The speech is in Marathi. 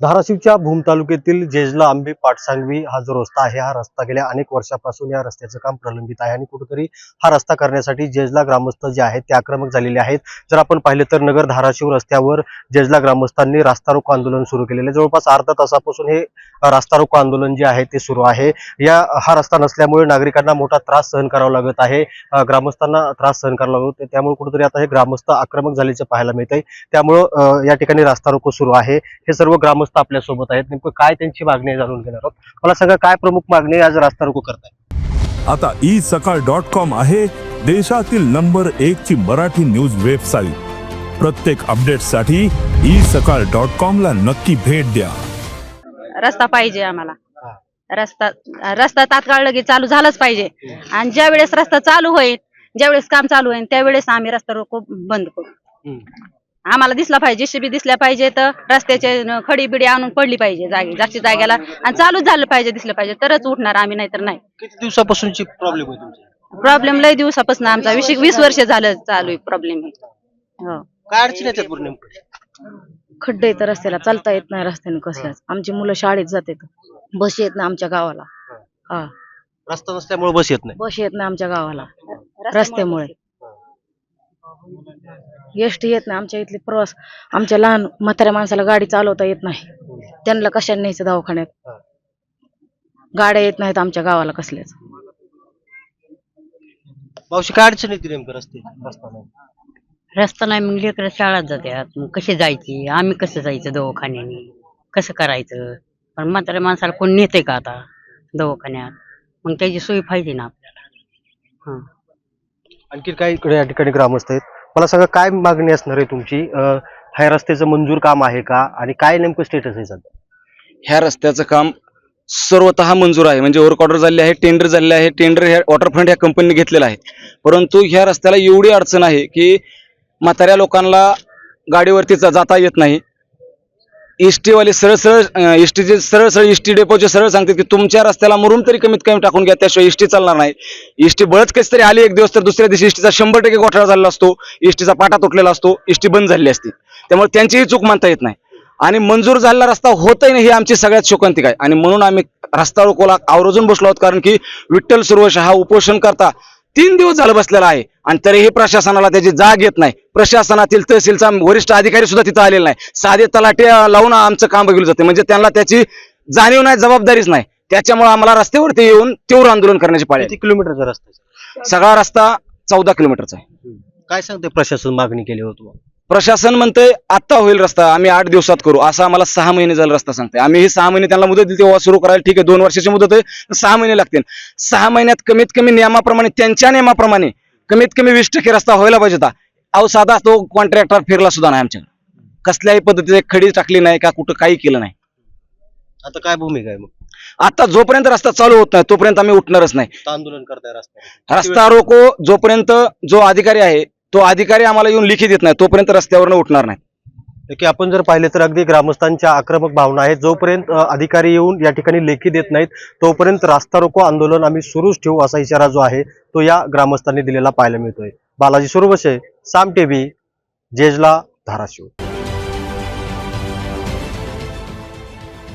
धाराशिवच्या भूम तालुक्यातील जेजला आंबे पाटसांगवी हा जो रस्ता आहे हा रस्ता गेल्या अनेक वर्षापासून या रस्त्याचं काम प्रलंबित आहे आणि कुठेतरी हा रस्ता करण्यासाठी जेजला ग्रामस्थ जे आहेत ते आक्रमक झालेले आहेत. जर आपण पाहिलं तर नगर धाराशिव रस्त्यावर जेजला ग्रामस्थांनी रास्ता रोको आंदोलन सुरू केलेलं आहे. जवळपास अर्धा तासापासून हे रास्ता रोको आंदोलन जे आहे ते सुरू आहे. या हा रस्ता नसल्यामुळे नागरिकांना मोठा त्रास सहन करावा लागत आहे. ग्रामस्थांना त्रास सहन करावा लागतो त्यामुळे कुठेतरी आता हे ग्रामस्थ आक्रमक झाल्याचं पाहायला मिळत आहे त्यामुळं या ठिकाणी रास्ता रोको सुरू आहे. हे सर्व ग्रामस्थ आपल्यासोबत आहेत. नेमकं काय त्यांची मागणी आहे जाणून घेणार आहोत. मला सांगा काय प्रमुख मागणी आज रास्ता रोको करताय? आता ई सकाळ डॉट कॉम आहे देशातील नंबर एक ची मराठी न्यूज वेबसाईट. प्रत्येक अपडेटसाठी ई सकाळ डॉट कॉम ला नक्की भेट द्या. रस्ता पाहिजे आम्हाला. हा. रस्ता रस्ता तात्काळ लगेच चालू झालाच पाहिजे. आणि ज्या वेळेस रस्ता चालू होईल ज्यावेळेस काम चालू होईल त्यावेळेस आम्ही रस्ता रोको बंद करू. आम्हाला दिसला पाहिजे जेसीबी दिसल्या पाहिजे तर रस्त्याचे खडी बिडी आणून पडली पाहिजे जागी जास्तीत जागेला. आणि चालूच झालं पाहिजे दिसलं पाहिजे तरच उठणार आम्ही नाहीतर नाही. किती दिवसापासूनची प्रॉब्लेम आहे तुमची? प्रॉब्लेम लय दिवसापासून आमचा वीस वीस वर्ष झालं चालू आहे प्रॉब्लेम हो. काय अडचण येतात बरं नेमकं? खड्डे आहेत रस्त्याला चालता येत नाही रस्त्याने कसल्याच. आमची मुलं शाळेत जातात बस येत नाही आमच्या गावाला. हा. रस्ता नसल्यामुळे बस येत नाही. बस येत नाही आमच्या गावाला. रस्त्यामुळे एसटी येत नाही आमच्या इथले प्रवास आमच्या लहान म्हाताऱ्या माणसाला गाडी चालवता येत नाही. त्यांना कशाने न्यायचं दवाखान्यात? गाड्या येत नाहीत आमच्या गावाला कसल्याच. मावशी काय अडचण येते नेमकं रस्ते रस्ता नाही रस्ता नाही मग लेकरं शाळेत जातात मग कसे जायची? आम्ही कसं जायचं दवाखान्याने? कसं करायचं? पण म्हाताऱ्या माणसाला कोण नेते का आता दवाखान्यात? मग त्याची सोय पाहिजे ना आपल्याला. हं. आणखी काही इकडे या ठिकाणी ग्रामस्थ आहेत? मला सांगा काय मागणी असणार आहे तुमची? ह्या रस्त्याचं मंजूर काम आहे का? आणि काय नेमकं स्टेटस आहे सध्या? ह्या रस्त्याचं काम सर्वतः मंजूर आहे. म्हणजे वर्क ऑर्डर झाले आहे टेंडर झालेले आहे टेंडर ह्या वॉटरफ्रंट ह्या कंपनीने घेतलेलं आहे. परंतु ह्या रस्त्याला एवढी अडचण आहे की म्हाताऱ्या लोकांना गाडीवरती जाता येत नाही. एस वाले सरळ सरळ एस टीचे सरळ सरळ एस टी डेपोचे सरळ सांगतात की तुमच्या रस्त्याला मुरुम तरी कमीत कमी टाकून घ्या त्याशिवाय एस टी चालणार नाही. एस टी बळच कशी तरी आली एक दिवस तर दुसऱ्या दिवशी एस टीचा शंभर टक्के घोटाळा झालेला असतो एस टीचा पाटा तुटलेला असतो एस टी बंद झालेली असते. त्यामुळे त्यांचीही चूक मानता येत नाही. आणि मंजूर झालेला रस्ता होतही नाही ही आमची सगळ्यात शोकांतिक आहे. आणि म्हणून आम्ही रस्ता रोकोला आवर्जून बसलो आहोत कारण की विठ्ठल सुरवश हा उपोषण करता तीन दिवस झालं बसलेला आहे. आणि तरीही प्रशासनाला त्याची जाग येत नाही. प्रशासनातील तहसीलचा वरिष्ठ अधिकारी सुद्धा तिथं आलेला नाही. साधे तलाटे लावून आमचं काम बघितलं जाते. म्हणजे त्यांना त्याची जाणीव नाही जबाबदारीच नाही. त्याच्यामुळे आम्हाला रस्त्यावरती येऊन तीव्र आंदोलन करण्याची पाळी किलोमीटरचा रस्ता सगळा रस्ता चौदा किलोमीटरचा आहे. काय सांगते प्रशासन मागणी केली होती? प्रशासन म्हणतंय आत्ता होईल रस्ता आम्ही आठ दिवसात करू. असं आम्हाला सहा महिने झाला रस्ता सांगते आम्ही ही सहा महिने त्यांना मुदत दिली तेव्हा सुरू करायला ठीक आहे दोन वर्षाची मुदत आहे तर सहा महिने लागतील. सहा महिन्यात कमीत कमी नियमाप्रमाणे त्यांच्या नियमाप्रमाणे कमीत कमी वीस टक्के रस्ता व्हायला पाहिजे होता. अहो साधा तो कॉन्ट्रॅक्टर फिरला सुद्धा नाही आमच्याकडे. कसल्याही पद्धतीने खडी टाकली नाही का कुठं काही केलं नाही. आता काय भूमिका आहे मग? आता जोपर्यंत रस्ता चालू होत नाही तोपर्यंत आम्ही उठणारच नाही. आंदोलन करताय रस्ता. रस्ता रोको जोपर्यंत जो अधिकारी आहे तो अधिकारी आम्हाला येऊन लिखी देत नाही तोपर्यंत रस्त्यावरनं उठणार नाही. की आपण जर पाहिले तर अगदी ग्रामस्थांच्या आक्रमक भावना आहेत. जोपर्यंत अधिकारी येऊन या ठिकाणी लेखी देत नाहीत तोपर्यंत रास्ता रोको आंदोलन आम्ही सुरूच ठेवू असा इशारा जो आहे तो या ग्रामस्थांनी दिलेला पाहायला मिळतोय. बालाजी सुरवशे साम टीव्ही जेजला धाराशिव.